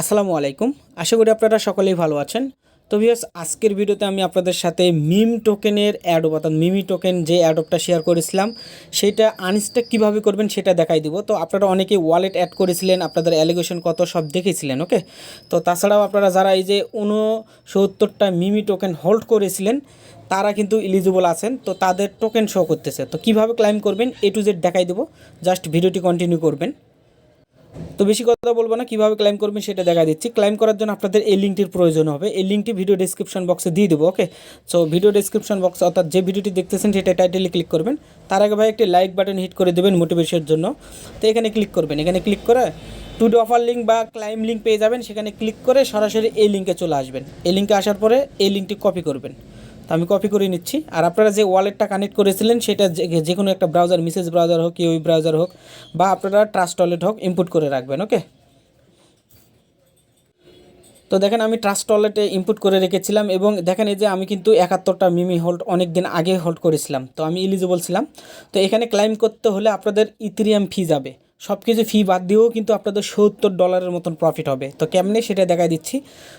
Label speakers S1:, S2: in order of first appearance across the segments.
S1: আসসালামু আলাইকুম। আশা করি আপনারা সকলেই ভালো আছেন। তো ভিউয়ার্স আজকের ভিডিওতে আমি আপনাদের সাথে মিম টোকেনের অ্যাডপ অর্থাৎ মিমি টোকেন যে অ্যাডপটা শেয়ার করেছিলাম, সেটা আনস্টেক কীভাবে করবেন সেটা দেখাই দিব। তো আপনারা অনেকেই ওয়ালেট অ্যাড করেছিলেন, আপনাদের অ্যালিগেশন কত সব দেখেছিলেন ওকে তো তাছাড়াও আপনারা যারা এই যে উনসত্তরটা মিমি টোকেন হোল্ড করেছিলেন, তারা কিন্তু ইলিজিবল আছেন। তো তাদের টোকেন শো করতেছে। তো কীভাবে ক্লাইম করবেন এ টু জেড দেখাই দেবো। জাস্ট ভিডিওটি কন্টিনিউ করবেন। তো বেশি কথা বলব না, কীভাবে ক্লাইম করবেন সেটা দেখা দিচ্ছি। ক্লাইম করার জন্য আপনাদের এই লিঙ্কটির প্রয়োজন হবে। এই লিঙ্কটি ভিডিও ডিসক্রিপশন বক্সে দিয়ে দেবো okay so video description box অর্থাৎ যে ভিডিওটি দেখতেছেন সেটা টাইটেলে ক্লিক করবেন। তার আগে ভাই একটি লাইক বাটন হিট করে দেবেন মোটিভেশনের জন্য। তো এখানে ক্লিক করবেন। এখানে ক্লিক করে টু ডি অফার লিঙ্ক বা ক্লাইম লিঙ্ক পেয়ে যাবেন। সেখানে ক্লিক করে সরাসরি এই লিঙ্কে চলে আসবেন। এই লিঙ্কে আসার পরে এই লিঙ্কটি কপি করবেন। তো আমি কপি করে নিচ্ছি। আর আপনারা যে ওয়ালেটটা কানেক্ট করেছিলেন, সেটা যে- কোনো একটা ব্রাউজার মিসেস ব্রাউজার হোক ইউই ব্রাউজার হোক, বা আপনারা ট্রাস্ট ওয়ালেট হোক ইনপুট করে রাখবেন ওকে তো দেখেন, আমি ট্রাস্ট ওয়ালেটে ইনপুট করে রেখেছিলাম এবং দেখেন, এই যে আমি কিন্তু একাত্তরটা মিমি হোল্ড অনেক দিন আগে হোল্ড করেছিলাম। তো আমি এলিজিবল ছিলাম। তো এখানে ক্লাইম করতে হলে আপনাদের ইথিরিয়াম ফি যাবে। সব কিছু ফি বাদ দিয়েও কিন্তু আপনাদের সত্তর ডলারের মতন প্রফিট হবে। তো কেমনে সেটা দেখা দিচ্ছি।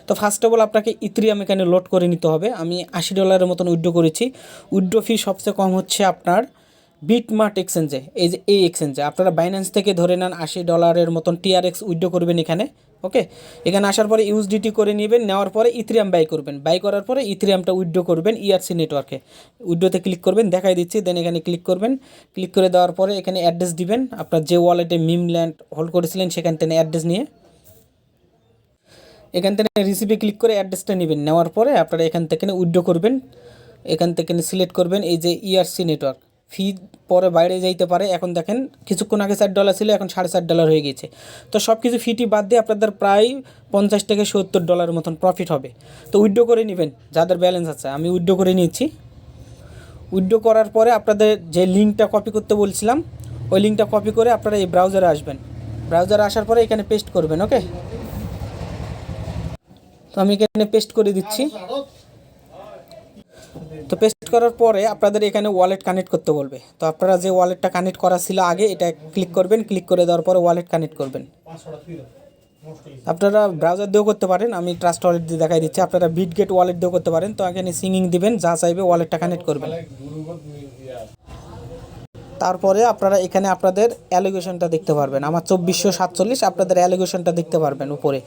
S1: তো ফার্স্ট অফ অল আপনাকে ইথিরিয়াম এখানে লোড করে নিতে হবে। আমি আশি ডলারের মতন উইড্রো করেছি। উইড্রো ফি সবচেয়ে কম হচ্ছে আপনার বিটমার্ট এক্সচেঞ্জে এই যে এই এক্সচেঞ্জে আপনারা বাইন্যান্স থেকে ধরে নেন আশি ডলারের মতন টিআরএক্স উইড্রো করবেন এখানে। ওকে এখানে আসার পরে ইউএসডিটি করে নেবেন, নেওয়ার পরে ইথ্রিয়াম বাই করবেন। বাই করার পরে ইথ্রিয়ামটা উইড্রো করবেন ইআরসি নেটওয়ার্কে উইড্রোতে ক্লিক করবেন, দেখাই দিচ্ছি দেন এখানে ক্লিক করবেন। ক্লিক করে দেওয়ার পরে এখানে অ্যাড্রেস দিবেন। আপনার যে ওয়ালেটে মিম ল্যান্ড হোল্ড করেছিলেন, সেখান থেকে অ্যাড্রেস নিয়ে। এখান থেকে রিসিপে ক্লিক করে অ্যাড্রেসটা নেবেন। নেওয়ার পরে আপনারা এখান থেকে উইড্রো করবেন। এখান থেকে সিলেক্ট করবেন, এই যে ইআরসি নেটওয়ার্ক ফি পরে বাইরে যাইতে পারে। এখন দেখেন, কিছুক্ষণ আগে চার ডলার ছিল, এখন সাড়ে চার ডলার হয়ে গেছে তো সব কিছু ফিটি বাদ দিয়ে আপনাদের প্রায় পঞ্চাশ থেকে সত্তর ডলারের মতন প্রফিট হবে। তো উইড্রো করে নেবেন, যাদের ব্যালেন্স আছে। আমি উইড্রো করে নিচ্ছি। উইড্রো করার পরে আপনাদের যে লিঙ্কটা কপি করতে বলছিলাম, ওই লিঙ্কটা কপি করে আপনারা এই ব্রাউজারে আসবেন। ব্রাউজারে আসার পরে এখানে পেস্ট করবেন ওকে তো আমি এখানে পেস্ট করে দিচ্ছি। তো পেস্ট করার পরে আপনাদের এখানে ওয়ালেট কানেক্ট করতে বলবে। তো আপনারা যে ওয়ালেটটা কানেক্ট করা ছিল আগে, এটা ক্লিক করবেন ক্লিক করে দেওয়ার পরে ওয়ালেট কানেক্ট করবেন। আপনারা ব্রাউজার দিয়েও করতে পারেন, আমি ট্রাস্ট ওয়ালেট দিয়ে দেখাই দিচ্ছি। আপনারা বিটগেট ওয়ালেট দিয়েও করতে পারেন, তো এখানে সিঙ্গিং দিবেন, যা চাইবে ওয়ালেটটা কানেক্ট করবেন। তারপরে আপনারা এখানে আপনাদের অ্যালিগেশনটা দেখতে পারবেন। আমার চব্বিশশো সাতচল্লিশ, আপনাদের অ্যালিগেশনটা দেখতে পারবেন উপরে।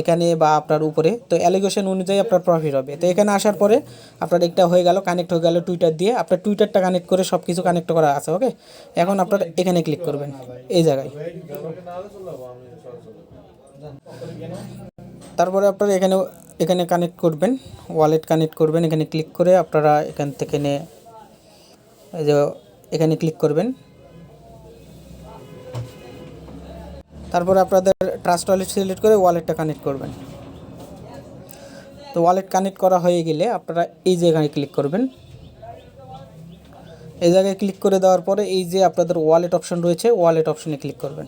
S1: এখানে বা আপনার উপরে। তো অ্যালিগেশন অনুযায়ী আপনার প্রফিট হবে। তো এখানে আসার পরে আপনার একটা হয়ে গেল কানেক্ট হয়ে গেল টুইটার দিয়ে। আপনার টুইটারটা কানেক্ট করে সব কিছু কানেক্ট করা আছে ওকে এখন আপনার এখানে ক্লিক করবেন, এই জায়গায়। তারপরে আপনারা এখানে এখানে কানেক্ট করবেন ওয়ালেট কানেক্ট করবেন। এখানে ক্লিক করে আপনারা এখান থেকে এই যে এখানে ক্লিক করবেন। তারপরে আপনাদের ট্রাস্ট ওয়ালেট সিলেক্ট করে ওয়ালেটটা কানেক্ট করবেন। তো ওয়ালেট কানেক্ট করা হয়ে গেলে আপনারা এই জায়গায় ক্লিক করবেন। এই জায়গায় ক্লিক করে দেওয়ার পরে এই যে আপনাদের ওয়ালেট অপশন রয়েছে ওয়ালেট অপশনে ক্লিক করবেন।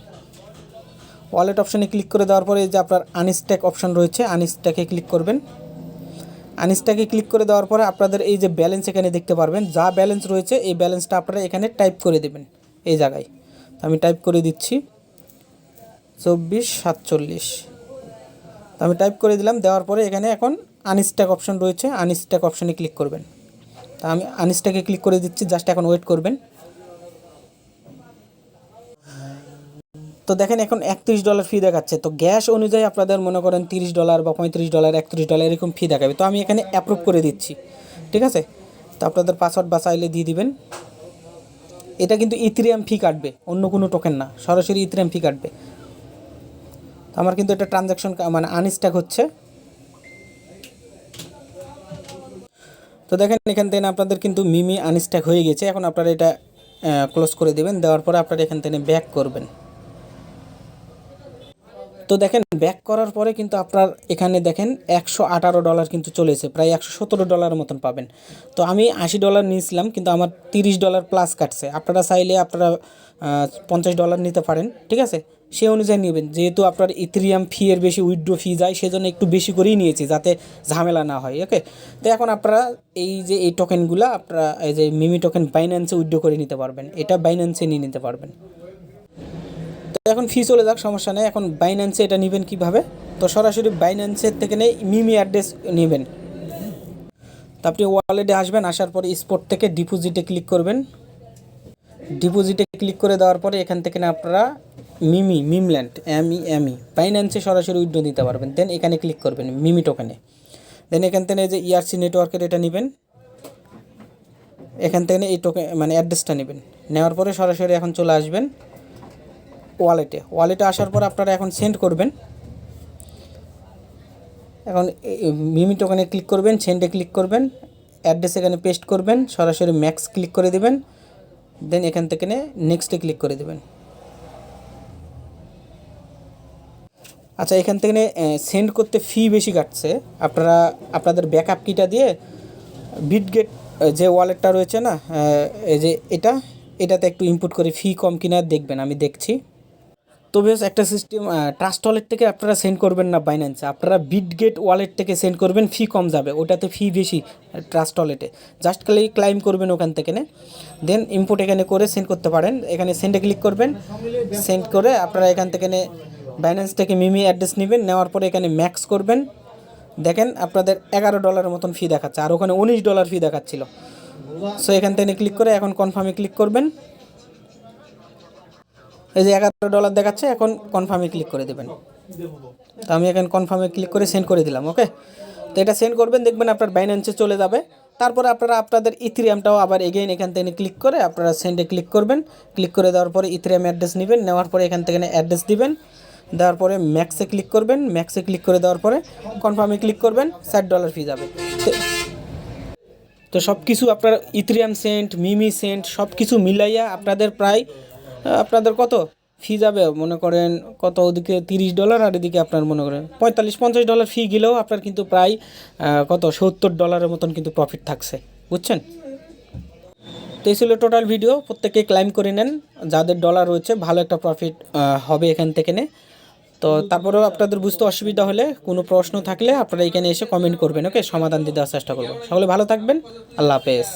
S1: ওয়ালেট অপশনে ক্লিক করে দেওয়ার পরে এই যে আপনার আনস্ট্যাক অপশন রয়েছে আনস্ট্যাকে ক্লিক করবেন। আনস্ট্যাকে ক্লিক করে দেওয়ার পরে আপনাদের এই যে ব্যালেন্স এখানে দেখতে পারবেন, যা ব্যালেন্স রয়েছে এই ব্যালেন্সটা আপনারা এখানে টাইপ করে দেবেন এই জায়গায়। তো আমি টাইপ করে দিচ্ছি, চব্বিশ সাতচল্লিশ। তো আমি টাইপ করে দিলাম, দেওয়ার পরে এখানে এখন আনস্ট্যাক অপশন রয়েছে আনস্ট্যাক অপশনে ক্লিক করবেন। তা আমি আনস্ট্যাকে ক্লিক করে দিচ্ছি, জাস্ট এখন ওয়েট করবেন। তো দেখেন এখন একত্রিশ ডলার ফি দেখাচ্ছে। তো গ্যাস অনুযায়ী আপনাদের মনে করেন তিরিশ ডলার বা পঁয়ত্রিশ ডলার একত্রিশ ডলার এরকম ফি দেখাবে। তো আমি এখানে অ্যাপ্রুভ করে দিচ্ছি। ঠিক আছে? তো আপনাদের পাসওয়ার্ড বা চাইলে দিয়ে দিবেন। এটা কিন্তু ইথিরিয়াম ফি কাটবে। অন্য কোনো টোকেন না। সরাসরি ইথিরিয়াম ফি কাটবে। তো আমার কিন্তু এটা ট্রানজ্যাকশন মানে আনস্ট্যাক হচ্ছে। তো দেখেন এখান থেকে আপনাদের কিন্তু মিমি আনস্ট্যাক হয়ে গেছে। এখন আপনারা এটা ক্লোজ করে দেবেন। দেওয়ার পরে আপনারা এখান থেকে ব্যাক করবেন। তো দেখেন ব্যাক করার পরে কিন্তু আপনার এখানে দেখেন একশো আঠারো ডলার কিন্তু চলেছে প্রায় একশো ডলারের মতন পাবেন। তো আমি আশি ডলার নিয়েছিলাম, কিন্তু আমার তিরিশ ডলার প্লাস কাটছে। আপনারা চাইলে আপনারা পঞ্চাশ ডলার নিতে পারেন, ঠিক আছে? সে অনুযায়ী নেবেন। যেহেতু আপনার ইথিরিয়াম ফি এর বেশি উইড্রো ফি যায়, সেজন্য একটু বেশি করেই নিয়েছি, যাতে ঝামেলা না হয় ওকে তো এখন আপনারা এই যে, এই টোকেনগুলো আপনারা, এই যে মিমি টোকেন বাইন্যান্সে উইড্রো করে নিতে পারবেন। এটা বাইন্যান্সে নিয়ে নিতে পারবেন। তো এখন ফি চলে যাক, সমস্যা নেই। এখন বাইন্যান্সে এটা নেবেন কীভাবে? তো সরাসরি বাইন্যান্সের থেকে নেই মিমি অ্যাড্রেস নেবেন। তো আপনি ওয়ালেটে আসবেন, আসার পরে স্পোর্ট থেকে ডিপোজিটে ক্লিক করবেন। ডিপোজিটে ক্লিক করে দেওয়ার পরে এখান থেকে না আপনারা মিমি মিমল্যান্ড এমই এমই বাইন্যান্সে সরাসরি উইড্রো দিতে পারবেন। দেন এখানে ক্লিক করবেন মিমি টোকেনে দেন এখান থেকে যে ইআরসি নেটওয়ার্কের এটা নেবেন। এখান থেকে এই টোকেন মানে অ্যাড্রেসটা নেবেন। নেওয়ার পরে সরাসরি এখন চলে আসবেন। ওয়ালেটে। ওয়ালেটে আসার পর আপনারা এখন সেন্ড করবেন। এখন মিমি টোকেনে ক্লিক করবেন সেন্ডে ক্লিক করবেন অ্যাড্রেস এখানে পেস্ট করবেন, সরাসরি ম্যাক্স ক্লিক করে দেবেন দেন এখান থেকে নেক্সটে ক্লিক করে দেবেন। আচ্ছা এখান থেকে সেন্ড করতে ফি বেশি কাটছে। আপনারা, আপনাদের ব্যাকআপ কিটা দিয়ে বিটগেট যে ওয়ালেটটা রয়েছে না এই যে এটা, এটাতে একটু ইনপুট করে ফি কম কিনা দেখবেন, আমি দেখছি। তো বেশ একটা সিস্টেম ট্রাস্ট ওয়ালেট থেকে আপনারা সেন্ড করবেন না বাইন্যান্সে আপনারা বিটগেট ওয়ালেট থেকে সেন্ড করবেন ফি কম যাবে, ওটাতে ফি বেশি ট্রাস্ট ওয়ালেটে জাস্ট খালি ক্লাইম করবেন ওখান থেকে দেন ইম্পোর্ট এখানে করে সেন্ড করতে পারেন। এখানে সেন্ডে ক্লিক করবেন। সেন্ড করে আপনারা এখান থেকে বাইন্যান্স থেকে মিমি অ্যাড্রেস নেবেন। নেওয়ার পরে এখানে ম্যাক্স করবেন। দেখেন আপনাদের এগারো ডলারের মতন ফি দেখাচ্ছে। আর ওখানে উনিশ ডলার ফি দেখাচ্ছিল। সো এখান থেকে ক্লিক করে এখন কনফার্মে ক্লিক করবেন। এই যে এগারো ডলার দেখাচ্ছে, এখন কনফার্মে ক্লিক করে দেবেন। তো আমি এখন কনফার্মে ক্লিক করে সেন্ড করে দিলাম ওকে তো এটা সেন্ড করবেন, দেখবেন আপনার বাইন্যান্সে চলে যাবে। তারপরে আপনারা আপনাদের ইথিরিয়ামটাও আবার এগেইন এখান থেকে ক্লিক করে আপনারা সেন্ডে ক্লিক করবেন। ক্লিক করে দেওয়ার পরে ইথিরিয়াম অ্যাড্রেস নেবেন, নেওয়ার পরে এখান থেকে অ্যাড্রেস দিবেন। দেওয়ার পরে ম্যাক্সে ক্লিক করবেন ম্যাক্সে ক্লিক করে দেওয়ার পরে কনফার্মে ক্লিক করবেন, ষাট ডলার ফি যাবে। তো সব কিছু আপনার ইথ্রিয়াম সেন্ট মিমি সেন্ট সব কিছু মিলাইয়া আপনাদের প্রায় আপনাদের কত? ফি যাবে, মনে করেন কত ওদিকে? তিরিশ ডলার আর এদিকে আপনার মনে করেন পঁয়তাল্লিশ, পঞ্চাশ ডলার ফি গেলেও আপনার কিন্তু প্রায় কত? সত্তর ডলারের মতন কিন্তু প্রফিট থাকছে। বুঝছেন? তো এই ছিল টোটাল ভিডিও প্রত্যেকে ক্লাইম করে নেন। যাদের ডলার রয়েছে, ভালো একটা প্রফিট হবে এখান থেকে নে। তো তারপরেও আপনাদের বুঝতে অসুবিধা হলে, কোনো প্রশ্ন থাকলে আপনারা এখানে এসে কমেন্ট করবেন ওকে সমাধান দিয়ে দেওয়ার চেষ্টা করব। সকলে ভালো থাকবেন। আল্লাহ হাফেজ।